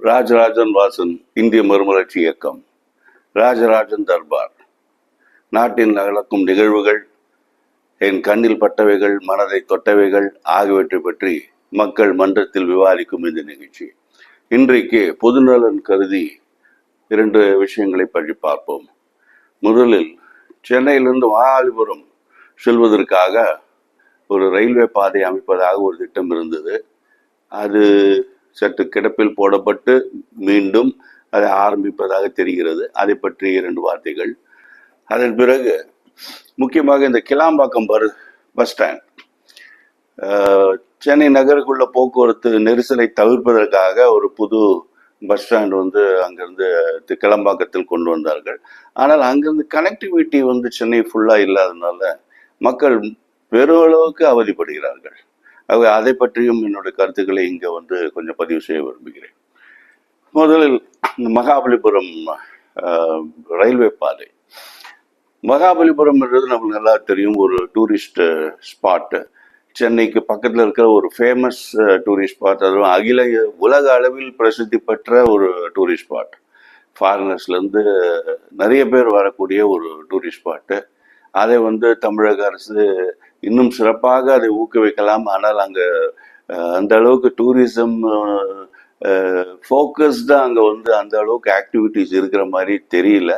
ராஜராஜன் வாசன் இந்திய மறுமலர்ச்சி இயக்கம் ராஜராஜன் தர்பார். நாட்டின் நடக்கும் நிகழ்வுகள் என் கண்ணில் பட்டவைகள் மனதை தொட்டவைகள் ஆகியவற்றை பற்றி மக்கள் மன்றத்தில் விவாதிக்கும் இந்த நிகழ்ச்சி. இன்றைக்கு பொதுநலன் கருதி இரண்டு விஷயங்களை பற்றி பார்ப்போம். முதலில் சென்னையிலிருந்து மகாபலிபுரம் செல்வதற்காக ஒரு ரயில்வே பாதை அமைப்பதாக ஒரு திட்டம் இருந்தது. அது சற்று கிடப்பில் போடப்பட்டு மீண்டும் அதை ஆரம்பிப்பதாக தெரிகிறது. அதை பற்றி இரண்டு வார்த்தைகள். அதன் பிறகு முக்கியமாக இந்த கிளாம்பாக்கம் பர் பஸ் ஸ்டாண்ட். சென்னை நகருக்குள்ள போக்குவரத்து நெரிசலை தவிர்ப்பதற்காக ஒரு புது பஸ் ஸ்டாண்ட் வந்து அங்கிருந்து கிளம்பாக்கத்தில் கொண்டு வந்தார்கள். ஆனால் அங்கிருந்து கனெக்டிவிட்டி வந்து சென்னை ஃபுல்லாக இல்லாததுனால மக்கள் பெருளவுக்கு அவதிப்படுகிறார்கள். ஆகவே அதை பற்றியும் என்னுடைய கருத்துக்களை இங்கே வந்து கொஞ்சம் பதிவு செய்ய விரும்புகிறேன். முதலில் இந்த மகாபலிபுரம் ரயில்வே பாதை. மகாபலிபுரம்ன்றது நம்மளுக்கு நல்லா தெரியும் ஒரு டூரிஸ்ட் ஸ்பாட்டு சென்னைக்கு பக்கத்தில் இருக்கிற ஒரு ஃபேமஸ் டூரிஸ்ட் ஸ்பாட் அதுவும் அகில உலக அளவில் பிரசித்தி பெற்ற ஒரு டூரிஸ்ட் ஸ்பாட் ஃபாரினர்ஸ்லேருந்து நிறைய பேர் வரக்கூடிய ஒரு டூரிஸ்ட் ஸ்பாட்டு அதை வந்து தமிழக அரசு இன்னும் சிறப்பாக அதை ஊக்குவிக்கலாம். ஆனால் அங்கே அந்த அளவுக்கு டூரிசம் ஃபோக்கஸ்டாக அங்கே வந்து அந்த அளவுக்கு ஆக்டிவிட்டிஸ் இருக்கிற மாதிரி தெரியல.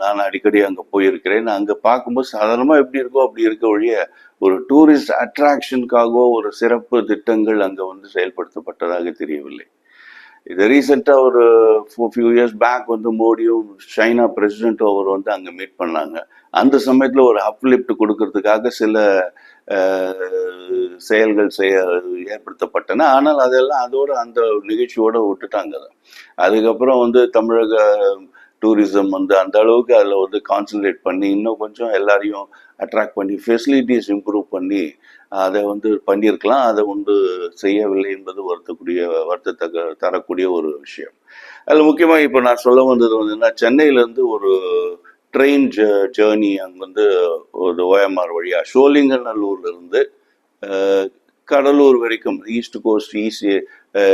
நான் அடிக்கடி அங்கே போயிருக்கிறேன். அங்கே பார்க்கும்போது சாதாரணமாக எப்படி இருக்கோ அப்படி இருக்க ஒழிய ஒரு டூரிஸ்ட் அட்ராக்ஷனுக்காகவோ ஒரு சிறப்பு திட்டங்கள் அங்கே வந்து செயல்படுத்தப்பட்டதாக தெரியவில்லை. இது ரீசெண்டாக ஒரு ஃபியூ இயர்ஸ் பேக் வந்து மோடியும் சைனா பிரசிடென்ட்டும் அவர் வந்து அங்கே மீட் பண்ணாங்க. அந்த சமயத்தில் ஒரு அப்லிஃப்ட் கொடுக்கறதுக்காக சில செயல்கள் செய்ய ஏற்படுத்தப்பட்டன. ஆனால் அதெல்லாம் அதோட அந்த நிகழ்ச்சியோடு விட்டுட்டாங்க. அதுக்கப்புறம் வந்து தமிழக டூரிசம் வந்து அந்த அளவுக்கு அதில் வந்து கான்சன்ட்ரேட் பண்ணி இன்னும் கொஞ்சம் எல்லாரையும் அட்ராக்ட் பண்ணி ஃபெசிலிட்டிஸ் இம்ப்ரூவ் பண்ணி அதை வந்து பண்ணியிருக்கலாம். அதை வந்து செய்யவில்லை என்பது வருத்தக்கூடிய வருத்தத்தக்க தரக்கூடிய ஒரு விஷயம். அதில் முக்கியமாக இப்போ நான் சொல்ல வந்தது வந்து என்ன சென்னையிலேருந்து ஒரு ட்ரெயின் ஜேர்னி அங்கே வந்து ஒரு ஓஎம்ஆர் வழியாக சோழிங்கநல்லூர்ல இருந்து கடலூர் வரைக்கும் ஈஸ்ட் கோஸ்ட் ஈஸ்ட்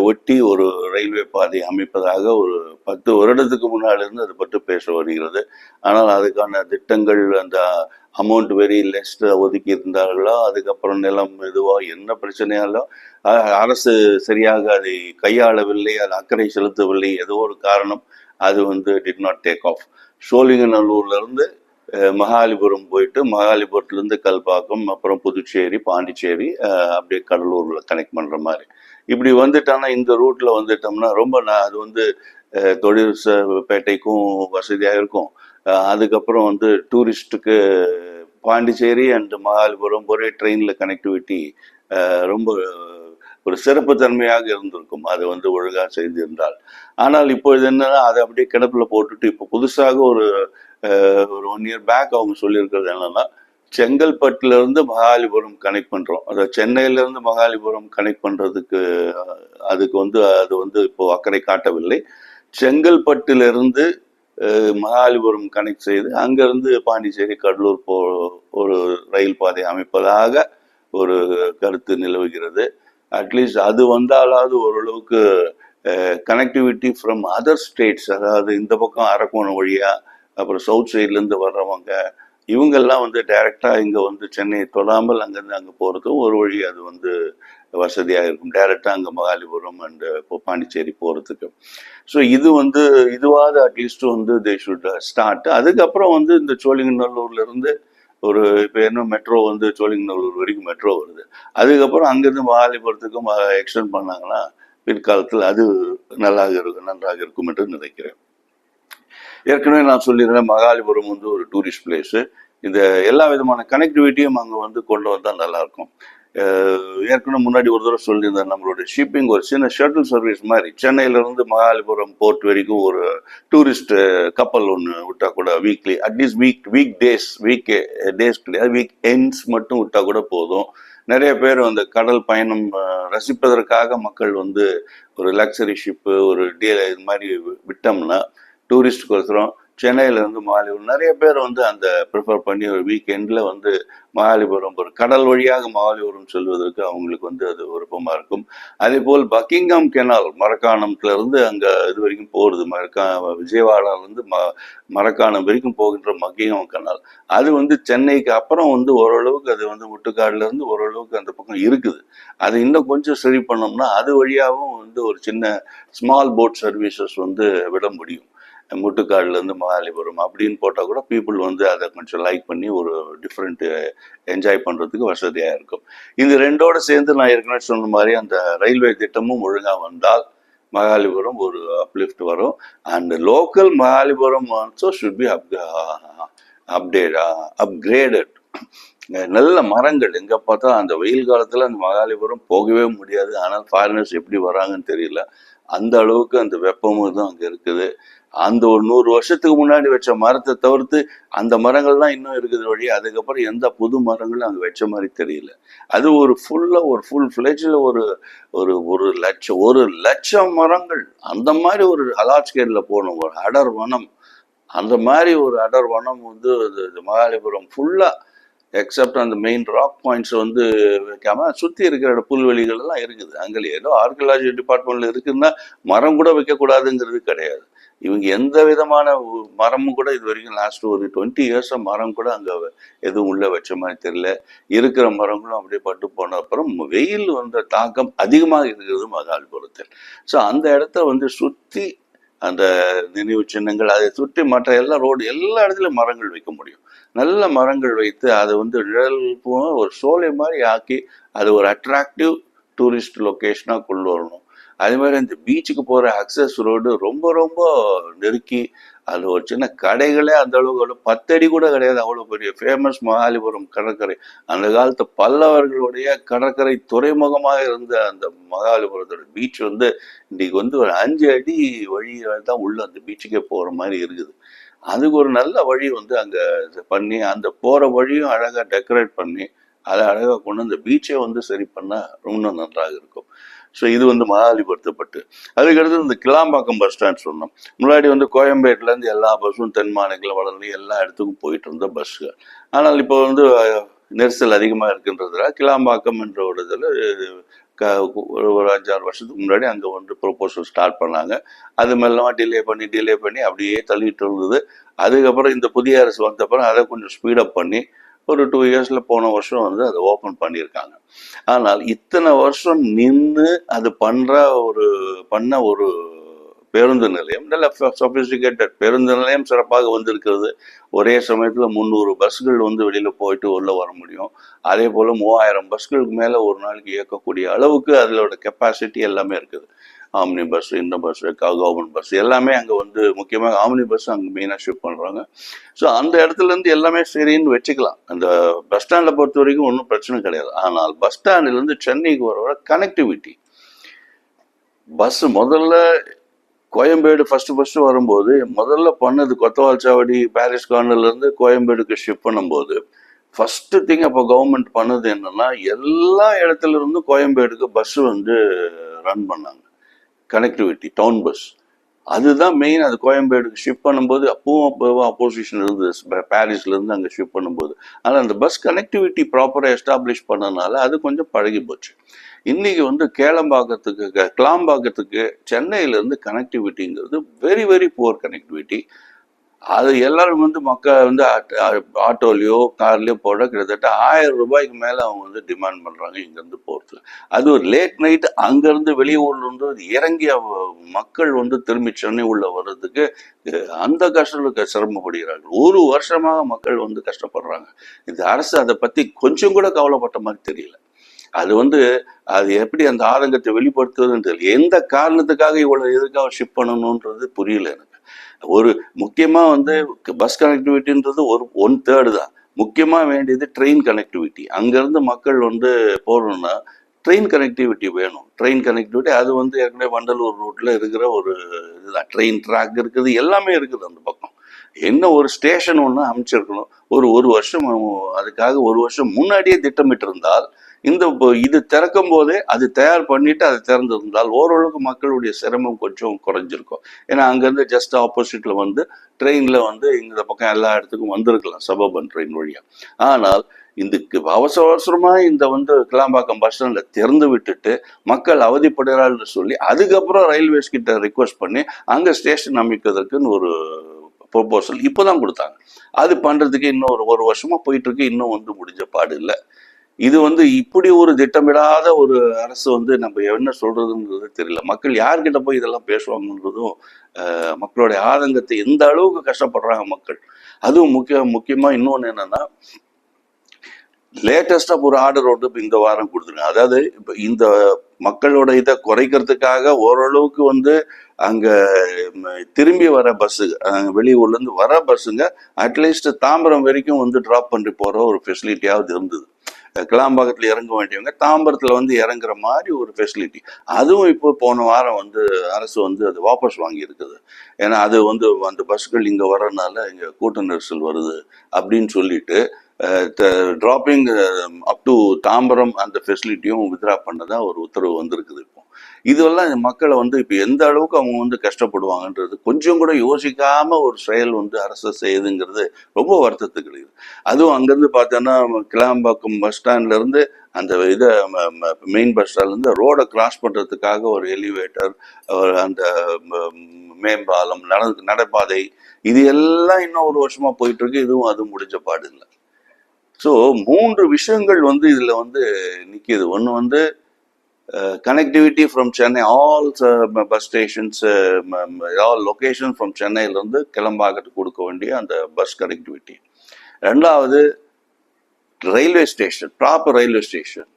ஒட்டி ஒரு ரயில்வே பாதை அமைப்பதாக ஒரு பத்து வருடத்துக்கு முன்னாலிருந்து அது பற்றி பேச வருகிறது. ஆனால் அதுக்கான திட்டங்கள் அந்த அமௌண்ட் வெரி லெஸ் ஒதுக்கி இருந்தார்களோ? அதுக்கப்புறம் நிலம் இதுவோ? என்ன பிரச்சனையாலோ? அரசு சரியாக அதை கையாளவில்லை அது அக்கறை செலுத்தவில்லை. ஏதோ ஒரு காரணம் அது வந்து டிட் நாட் டேக் ஆஃப் சோழிங்கநல்லூர்லேருந்து மகாலிபுரம் போயிட்டு மகாலிபுரத்துலேருந்து கல்பாக்கம் அப்புறம் புதுச்சேரி பாண்டிச்சேரி அப்படியே கடலூர்ல கனெக்ட் பண்ற மாதிரி. இப்படி வந்துட்டோம்னா இந்த ரூட்ல வந்துட்டோம்னா ரொம்ப நான் அது வந்து தொழில் பேட்டைக்கும் வசதியாக இருக்கும். அதுக்கப்புறம் வந்து டூரிஸ்ட்டுக்கு பாண்டிச்சேரி அண்ட் மகாலிபுரம் ஒரே ட்ரெயினில் கனெக்டிவிட்டி ரொம்ப ஒரு சிறப்பு தன்மையாக இருந்திருக்கும். அது வந்து ஒழுங்காக செய்திருந்தால். ஆனால் இப்போ இது என்னன்னா அதை அப்படியே கிடப்பில் போட்டுட்டு இப்போ புதுசாக ஒரு ஒரு ஒன் இயர் பேக் அவங்க சொல்லியிருக்கிறது என்னன்னா செங்கல்பட்டுலேருந்து மகாலிபுரம் கனெக்ட் பண்ணுறோம் அதாவது சென்னையிலேருந்து மகாலிபுரம் கனெக்ட் பண்ணுறதுக்கு அதுக்கு வந்து அது வந்து இப்போ அக்கறை காட்டவில்லை. செங்கல்பட்டிலிருந்து மகாலிபுரம் கனெக்ட் செய்து அங்கேருந்து பாண்டிச்சேரி கடலூர் போ ஒரு ரயில் பாதை அமைப்பதாக ஒரு கருத்து நிலவுகிறது. அட்லீஸ்ட் அது வந்தாலாவது ஓரளவுக்கு கனெக்டிவிட்டி ஃப்ரம் அதர் ஸ்டேட்ஸ் அதாவது இந்த பக்கம் அரக்கோணம் வழியாக அப்புறம் சவுத் சைட்லேருந்து வர்றவங்க இவங்கெல்லாம் வந்து டைரெக்டாக இங்கே வந்து சென்னையை தொடாமல் அங்கேருந்து அங்கே போகிறதும் ஒரு வழி அது வந்து வசதியாக இருக்கும். டைரெக்டாக அங்கே மகாலிபுரம் அண்ட் பாண்டிச்சேரி போகிறதுக்கு ஸோ இது வந்து இதுவாவது அட்லீஸ்ட் வந்து தே ஷுட் ஸ்டார்ட் அதுக்கப்புறம் வந்து இந்த சோழிங்கநல்லூர்ல இருந்து ஒரு இப்போ என்ன மெட்ரோ வந்து சோழிங்கநல்லூர் வரைக்கும் மெட்ரோ வருது. அதுக்கப்புறம் அங்கேருந்து மகாலிபுரத்துக்கும் எக்ஸ்டெண்ட் பண்ணாங்கன்னா பிற்காலத்தில் அது நல்லாக இருக்கும் நன்றாக இருக்கும் என்று நினைக்கிறேன். ஏற்கனவே நான் சொல்லியிருந்தேன் மகாலிபுரம் வந்து ஒரு டூரிஸ்ட் பிளேஸு இந்த எல்லா விதமான கனெக்டிவிட்டியும் அங்கே வந்து கொண்டு வந்தால் நல்லாயிருக்கும். ஏற்கனவே முன்னாடி ஒரு தடவை சொல்லியிருந்தேன் நம்மளோட ஷிப்பிங் ஒரு சின்ன ஷட்டில் சர்வீஸ் மாதிரி சென்னையிலேருந்து மகாலிபுரம் போர்ட் வரைக்கும் ஒரு டூரிஸ்ட் கப்பல் ஒன்று விட்டால் கூட weekly at least week week days week days கிடையாது வீக் எண்ட்ஸ் மட்டும் விட்டால் கூட போதும். நிறைய பேர் அந்த கடல் பயணம் ரசிப்பதற்காக மக்கள் வந்து ஒரு லக்ஸரி ஷிப்பு ஒரு டீ இது மாதிரி விட்டோம்னா டூரிஸ்டுக்கோசரம் சென்னையிலேருந்து மகாலிபுரம் நிறைய பேர் வந்து அந்த ப்ரிஃபர் பண்ணி ஒரு வீக்கெண்டில் வந்து மகாலிபுரம் ஒரு கடல் வழியாக மகாலிபுரம் செல்வதற்கு அவங்களுக்கு வந்து அது விருப்பமாக இருக்கும். அதே போல் பக்கிங்ஹாம் கெனால் மரக்காணத்துலேருந்து அங்கே இது வரைக்கும் போகிறது மரக்கா விஜயவாடாலேருந்து ம மரக்காணம் வரைக்கும் போகின்ற பக்கிங்ஹாம் கெனால் அது வந்து சென்னைக்கு அப்புறம் வந்து ஓரளவுக்கு அது வந்து முட்டுக்காடுலேருந்து ஓரளவுக்கு அந்த பக்கம் இருக்குது. அது இன்னும் கொஞ்சம் சரி பண்ணோம்னா அது வழியாகவும் வந்து ஒரு சின்ன ஸ்மால் போட் சர்வீசஸ் வந்து விட முடியும். முட்டுக்காடுல இருந்து மகாலிபுரம் அப்படின்னு போட்டால் கூட பீப்புள் வந்து அதை கொஞ்சம் லைக் பண்ணி ஒரு டிஃப்ரெண்ட் என்ஜாய் பண்ணுறதுக்கு வசதியாக இருக்கும். இது ரெண்டோட சேர்ந்து நான் ஏற்கனவே சொன்ன மாதிரி அந்த ரயில்வே திட்டமும் ஒழுங்காக வந்தால் மகாலிபுரம் ஒரு அப்லிஃப்ட் வரும். And local Mahalipuram also should be up update upgraded நல்ல மரங்கள். எங்க பார்த்தா அந்த வெயில் காலத்துல அந்த மகாலிபுரம் போகவே முடியாது. ஆனால் ஃபாரினர்ஸ் எப்படி வராங்கன்னு தெரியல. அந்த அளவுக்கு அந்த வெப்பமும் தான் அங்க இருக்குது. அந்த ஒரு நூறு வருஷத்துக்கு முன்னாடி வச்ச மரத்தை தவிர்த்து அந்த மரங்கள் தான் இன்னும் இருக்குது வழி. அதுக்கப்புறம் எந்த புது மரங்களும் அங்கே வச்ச மாதிரி தெரியல. அது ஒரு ஃபுல்லாக ஒரு ஃபுல் ஃப்ளெஜில் ஒரு ஒரு ஒரு லட்சம் ஒரு லட்சம் மரங்கள். அந்த மாதிரி ஒரு அலாஸ்கேரில் போகணும். ஒரு அடர் வனம். அந்த மாதிரி ஒரு அடர் வனம் வந்து மகாலிபுரம் ஃபுல்லாக எக்ஸப்ட் அந்த மெயின் ராக் பாயிண்ட்ஸ் வந்து வைக்காம சுற்றி இருக்கிற புல்வெளிகள் எல்லாம் இருக்குது. அங்கே ஏதோ ஆர்கியலாஜி டிபார்ட்மெண்ட்ல இருக்குன்னா மரம் கூட வைக்கக்கூடாதுங்கிறது கிடையாது. இவங்க எந்த விதமான மரமும் கூட இது வரைக்கும் லாஸ்ட் ஒரு டுவெண்ட்டி இயர்ஸாக மரம் கூட அங்கே எதுவும் உள்ள வச்ச மாதிரி தெரியல. இருக்கிற மரங்களும் அப்படியே பட்டு போன அப்புறம் வெயில் வந்த தாக்கம் அதிகமாக இருக்கிறது மகாலிபுரத்தில் ஸோ அந்த இடத்த வந்து சுற்றி அந்த நினைவு சின்னங்கள் அதை சுற்றி மற்ற எல்லா ரோடு எல்லா இடத்துலையும் மரங்கள் வைக்க முடியும். நல்ல மரங்கள் வைத்து அதை வந்து நிழல் போக ஒரு சோலை மாதிரி ஆக்கி அது ஒரு அட்ராக்டிவ் டூரிஸ்ட் லொக்கேஷனாக கொண்டு வரணும். அதே மாதிரி இந்த பீச்சுக்கு போகிற அக்சஸ் ரோடு ரொம்ப ரொம்ப நெருக்கி அது ஒரு சின்ன கடைகளே அந்த அளவுக்கு பத்தடி கூட கிடையாது அவ்வளோ பெரிய. ஃபேமஸ் மகாலிபுரம் கடற்கரை. அந்த காலத்து பல்லவர்களுடைய கடற்கரை துறைமுகமாக இருந்த அந்த மகாலிபுரத்தோட பீச் வந்து இன்னைக்கு வந்து ஒரு அஞ்சு அடி வழி தான் உள்ள அந்த பீச்சுக்கே போகிற மாதிரி இருக்குது. அதுக்கு ஒரு நல்ல வழி வந்து அங்கே பண்ணி அந்த போகிற வழியும் அழகாக டெக்கரேட் பண்ணி அதை அழகாக கொண்டு அந்த பீச்சை வந்து சரி பண்ணால் ரொம்ப நன்றாக இருக்கும். ஸோ இது வந்து மகாலிபுரத்துப்பட்டு. அதுக்கடுத்து இந்த கிளாம்பாக்கம் பஸ் ஸ்டாண்ட் சொன்னோம். முன்னாடி வந்து கோயம்பேட்டிலேருந்து எல்லா பஸ்ஸும் தென் மாநிலம் வளர்ந்து எல்லா இடத்துக்கும் போயிட்டு இருந்த பஸ்ஸு ஆனால் இப்போ வந்து நெரிசல் அதிகமாக இருக்கின்றதுனால கிளாம்பாக்கம் என்ற ஒரு இதில் க ஒரு ஒரு அஞ்சாறு வருஷத்துக்கு முன்னாடி அங்கே வந்து ப்ரொப்போசல் ஸ்டார்ட் பண்ணாங்க. அது மெல்லமாக டிலே பண்ணி டிலே பண்ணி அப்படியே தள்ளிட்டு இருந்தது. அதுக்கப்புறம் இந்த புதிய அரசு வந்தப்பறம் அதை கொஞ்சம் ஸ்பீடப் பண்ணி ஒரு டூ இயர்ஸில் போன வருஷம் வந்து அதை ஓப்பன் பண்ணியிருக்காங்க. ஆனால் இத்தனை வருஷம் நின்று அது பண்ணுற ஒரு பண்ண ஒரு பேருந்து நிலையம் நல்ல சொபிஸ்டிகேட்டட் பேருந்து நிலையம் சிறப்பாக வந்திருக்கிறது. ஒரே சமயத்தில் முந்நூறு பஸ்கள் வந்து வெளியில் போயிட்டு உள்ளே வர முடியும். அதே போல் மூவாயிரம் பஸ்களுக்கு மேலே ஒரு நாளைக்கு இயக்கக்கூடிய அளவுக்கு அதோட கெப்பாசிட்டி எல்லாமே இருக்குது. ஆம்னி பஸ் இந்த பஸ் கவர்மெண்ட் பஸ் எல்லாமே அங்கே வந்து முக்கியமாக ஆம்னி பஸ் அங்கே மெயினாக ஷிஃப்ட் பண்ணுறாங்க ஸோ அந்த இடத்துல இருந்து எல்லாமே சரின்னு வச்சுக்கலாம். அந்த பஸ் ஸ்டாண்டை பொறுத்த வரைக்கும் ஒன்றும் பிரச்சனை கிடையாது. ஆனால் பஸ் ஸ்டாண்டிலேருந்து சென்னைக்கு வர வர கனெக்டிவிட்டி பஸ் முதல்ல கோயம்பேடு ஃபஸ்ட்டு ஃபஸ்ட்டு வரும்போது முதல்ல பண்ணது கொத்தவால் சாவடி பாரிஸ் கார்னர்லேருந்து கோயம்பேடுக்கு ஷிஃப்ட் பண்ணும்போது ஃபஸ்ட்டு திங் அப்போ கவர்மெண்ட் பண்ணது என்னென்னா எல்லா இடத்துல இருந்தும் கோயம்பேடுக்கு பஸ் வந்து ரன் பண்ணாங்க. கனெக்டிவிட்டி டவுன் பஸ் அதுதான் மெயின் அது கோயம்பேடுக்கு ஷிஃப்ட் பண்ணும்போது அப்பவும் அப்போவும் அப்போசிஷன் இருந்தது பாரிஸ்ல இருந்து அங்கே ஷிஃப்ட் பண்ணும்போது. ஆனால் அந்த பஸ் கனெக்டிவிட்டி ப்ராப்பராக எஸ்டாப்ளிஷ் பண்ணனால அது கொஞ்சம் பழகி போச்சு. இன்னைக்கு வந்து கேளம்பாக்கத்துக்கு கிளாம்பாக்கத்துக்கு சென்னையில இருந்து கனெக்டிவிட்டிங்கிறது வெரி வெரி புவர் கனெக்டிவிட்டி அது எல்லாரும் வந்து மக்கள் வந்து ஆட்டோலையோ ஆ- போட கிட்டத்தட்ட ஆயிரம் ரூபாய்க்கு மேலே அவங்க வந்து டிமாண்ட் பண்ணுறாங்க இங்கேருந்து போகிறதுக்கு அது ஒரு லேட் நைட் அங்கேருந்து வெளியூர்ல இருந்து இறங்கிய மக்கள் வந்து திரும்பி சென்னை உள்ள வர்றதுக்கு அந்த கஷ்டத்துக்கு சிரமப்படுகிறார்கள். ஒரு வருஷமாக மக்கள் வந்து கஷ்டப்படுறாங்க. இந்த அரசு அதை பற்றி கொஞ்சம் கூட கவலைப்பட்ட மாதிரி தெரியல. அது வந்து அது எப்படி அந்த ஆதங்கத்தை வெளிப்படுத்துவதுன்னு தெரியல. எந்த காரணத்துக்காக இவ்வளோ எதுக்காக ஷிப் பண்ணணுன்றது புரியல எனக்கு. ஒரு முக்கியமாக வந்து பஸ் கனெக்டிவிட்டின்றது ஒரு ஒன் தேர்டு தான். முக்கியமாக வேண்டியது ட்ரெயின் கனெக்டிவிட்டி அங்கேருந்து மக்கள் வந்து போகணும்னா ட்ரெயின் கனெக்டிவிட்டி வேணும். ட்ரெயின் கனெக்டிவிட்டி அது வந்து ஏற்கனவே வண்டலூர் ரூட்டில் இருக்கிற ஒரு இதுதான். ட்ரெயின் ட்ராக் இருக்குது எல்லாமே இருக்குது அந்த பக்கம். என்ன ஒரு ஸ்டேஷன் ஒன்று அமைச்சிருக்கணும்? ஒரு ஒரு வருஷம் அதுக்காக ஒரு வருஷம் முன்னாடியே திட்டமிட்டிருந்தால் இந்த இது திறக்கும் போதே அது தயார் பண்ணிட்டு அது திறந்திருந்தால் ஓரளவுக்கு மக்களுடைய சிரமம் கொஞ்சம் குறைஞ்சிருக்கும். ஏன்னா அங்கேருந்து ஜஸ்ட் ஆப்போசிட்ல வந்து ட்ரெயினில் வந்து இந்த பக்கம் எல்லா இடத்துக்கும் வந்திருக்கலாம் சபபன் ட்ரெயின் வழியாக ஆனால் இதுக்கு அவசர அவசரமாக இந்த வந்து கிளாம்பாக்கம் பஸ் ஸ்டாண்டில் திறந்து விட்டுட்டு மக்கள் அவதிப்படுகிறார்கள் சொல்லி அதுக்கப்புறம் ரயில்வேஸ் கிட்ட ரிக்வஸ்ட் பண்ணி அங்கே ஸ்டேஷன் அமைக்கிறதுக்குன்னு ஒரு ப்ரொபோசல் இப்போ தான் கொடுத்தாங்க. அது பண்ணுறதுக்கு இன்னும் ஒரு ஒரு வருஷமாக போயிட்டுருக்கு இன்னும் வந்து முடிஞ்ச பாடு இல்லை. இது வந்து இப்படி ஒரு திட்டமிடாத ஒரு அரசு வந்து நம்ம என்ன சொல்றதுன்றது தெரியல. மக்கள் யார்கிட்ட போய் இதெல்லாம் பேசுவாங்கன்றதும் மக்களுடைய ஆதங்கத்தை எந்த அளவுக்கு கஷ்டப்படுறாங்க மக்கள்? அதுவும் முக்கிய முக்கியமா இன்னொன்று என்னன்னா லேட்டஸ்டா ஒரு ஆர்டர் ஒன்று இப்போ இந்த வாரம் கொடுத்துருங்க அதாவது இப்போ இந்த மக்களோட இதை குறைக்கிறதுக்காக ஓரளவுக்கு வந்து அங்க திரும்பி வர பஸ்ஸு வெளியூர்ல இருந்து வர பஸ்ஸுங்க அட்லீஸ்ட் தாம்பரம் வரைக்கும் வந்து டிராப் பண்ணிட்டு போற ஒரு ஃபெசிலிட்டியாவது இருந்தது. கிளாம்பாக்கத்தில் இறங்க வேண்டியவங்க தாம்பரத்தில் வந்து இறங்குற மாதிரி ஒரு ஃபெசிலிட்டி அதுவும் இப்போ போன வாரம் வந்து அரசு வந்து அது வாபஸ் வாங்கியிருக்குது. ஏன்னா அது வந்து அந்த பஸ்கள் இங்கே வர்றதுனால இங்கே கூட்ட நெரிசல் வருது அப்படின்னு சொல்லிட்டு டிராப்பிங் அப் டு தாம்பரம் அந்த ஃபெசிலிட்டியும் வித்ரா பண்ணதான் ஒரு உத்தரவு வந்திருக்குது. இதுவெல்லாம் மக்களை வந்து இப்போ எந்த அளவுக்கு அவங்க வந்து கஷ்டப்படுவாங்கன்றது கொஞ்சம் கூட யோசிக்காம ஒரு செயல் வந்து அரசு செய்யுதுங்கிறது ரொம்ப வருத்தத்துக்கு இருக்குது அதுவும் அங்கேருந்து பார்த்தோன்னா கிளாம்பாக்கம் பஸ் ஸ்டாண்ட்ல இருந்து அந்த இதை மெயின் பஸ் ஸ்டாண்ட்ல இருந்து ரோடை கிராஸ் பண்றதுக்காக ஒரு எலிவேட்டர் அந்த மேம்பாலம் நட நடைபாதை இது எல்லாம் இன்னும் ஒரு வருஷமா போயிட்டு இருக்கு இதுவும் அது முடிஞ்ச பாடு இல்லை. ஸோ மூன்று விஷயங்கள் வந்து இதுல வந்து நிற்கிது ஒன்று வந்து connectivity from Chennai all bus stations all location from சென்னையிலேருந்து கிளம்பாக்கிட்டு கொடுக்க வேண்டிய அந்த பஸ் கனெக்டிவிட்டி ரெண்டாவது railway station proper railway station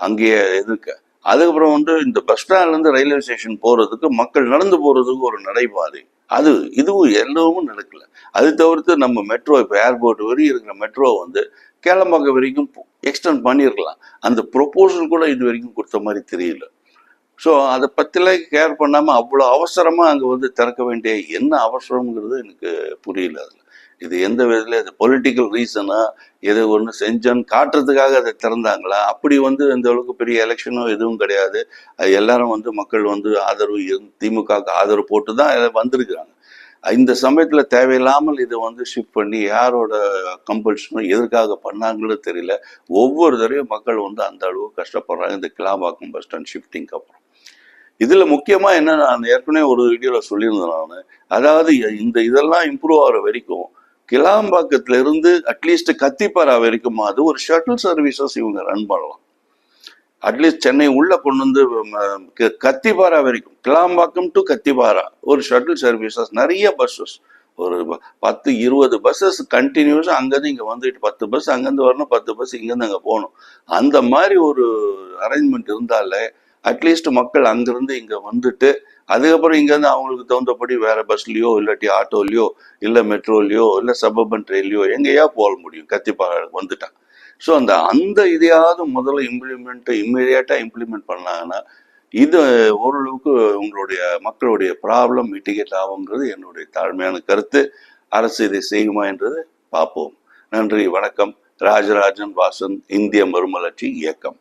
அங்கேயே இருக்க. அதுக்கப்புறம் வந்து இந்த பஸ் ஸ்டாண்ட்லேருந்து ரயில்வே ஸ்டேஷன் போகிறதுக்கு மக்கள் நடந்து போகிறதுக்கு ஒரு நடைபாதை. அது இதுவும் எல்லாமும் நடக்கல. அது தவிர்த்து நம்ம மெட்ரோ இப்போ ஏர்போர்ட் வரையும் இருக்கிற மெட்ரோ வந்து கேளம்பாக்கம் வரைக்கும் எக்ஸ்டெண்ட் பண்ணியிருக்கலாம். அந்த ப்ரொபோசல் கூட இது வரைக்கும் கொடுத்த மாதிரி தெரியல. ஸோ அதை பற்றிலாம் கேர் பண்ணாமல் அவ்வளோ அவசரமாக அங்கே வந்து திறக்க வேண்டிய என்ன அவசரம்ங்கிறது எனக்கு புரியல அதில். இது எந்த விதத்தில் அது பொலிட்டிக்கல் ரீசனா எதை ஒன்று செஞ்சோன்னு காட்டுறதுக்காக அதை திறந்தாங்களா? அப்படி வந்து இந்த அளவுக்கு பெரிய எலெக்ஷனோ எதுவும் கிடையாது. அது எல்லாரும் வந்து மக்கள் வந்து ஆதரவு திமுகவுக்கு ஆதரவு போட்டு தான் வந்திருக்கிறாங்க. இந்த சமயத்துல தேவையில்லாமல் இதை வந்து ஷிஃப்ட் பண்ணி யாரோட கம்பல்ஷனும் எதற்காக பண்ணாங்களோ தெரியல. ஒவ்வொரு தடவையும் மக்கள் வந்து அந்த அளவு கஷ்டப்படுறாங்க. இந்த கிளாம்பாக்கம் பஸ் ஸ்டாண்ட் ஷிஃப்டிங்க்கு அப்புறம். இதுல முக்கியமா என்ன நான் ஏற்கனவே ஒரு வீடியோவில் சொல்லியிருந்தேன் நான். அதாவது இந்த இதெல்லாம் இம்ப்ரூவ் ஆகிற வரைக்கும் கிளாம்பாக்கத்துல இருந்து அட்லீஸ்ட் கத்திப்பாரா வரைக்கும் அது ஒரு ஷட்டில் சர்வீசஸ் இவங்க ரன் பண்ணலாம். அட்லீஸ்ட் சென்னை உள்ளே கொண்டு வந்து கத்திபாரா க- கத்திப்பாரா வரைக்கும். கிளாம்பாக்கம் டு கத்திபாரா. ஒரு ஷட்டில் சர்வீசஸ் நிறைய பஸ்ஸஸ் ஒரு பத்து இருபது பஸ்ஸஸ் கண்டினியூஸா அங்கேருந்து இங்கே வந்துட்டு பத்து பஸ் அங்கேருந்து வரணும் பத்து பஸ் இங்கேருந்து அங்கே போகணும். அந்த மாதிரி ஒரு அரேஞ்ச்மெண்ட் இருந்தாலே அட்லீஸ்ட் மக்கள் அங்கேருந்து இங்கே வந்துட்டு அதுக்கப்புறம் இங்கேருந்து அவங்களுக்கு தகுந்தபடி வேற பஸ்லேயோ இல்லாட்டி ஆட்டோலயோ இல்லை மெட்ரோலையோ இல்லை சபர்பன் ட்ரெயின்லயோ எங்கேயா போக முடியும். கத்திப்பாரா வந்துட்டான் ஸோ அந்த அந்த இதையாவது முதல்ல இம்ப்ளிமெண்ட்டை இம்மிடியேட்டா இம்ப்ளிமெண்ட் பண்ணாங்கன்னா இது ஓரளவுக்கு உங்களுடைய மக்களுடைய ப்ராப்ளம் மிட்டிகேட் ஆகுங்கிறது என்னுடைய தாழ்மையான கருத்து. அரசு இதை செய்யுமா என்றது பார்ப்போம். நன்றி வணக்கம். ராஜராஜன் வாசன் இந்திய மறுமலர்ச்சி இயக்கம்.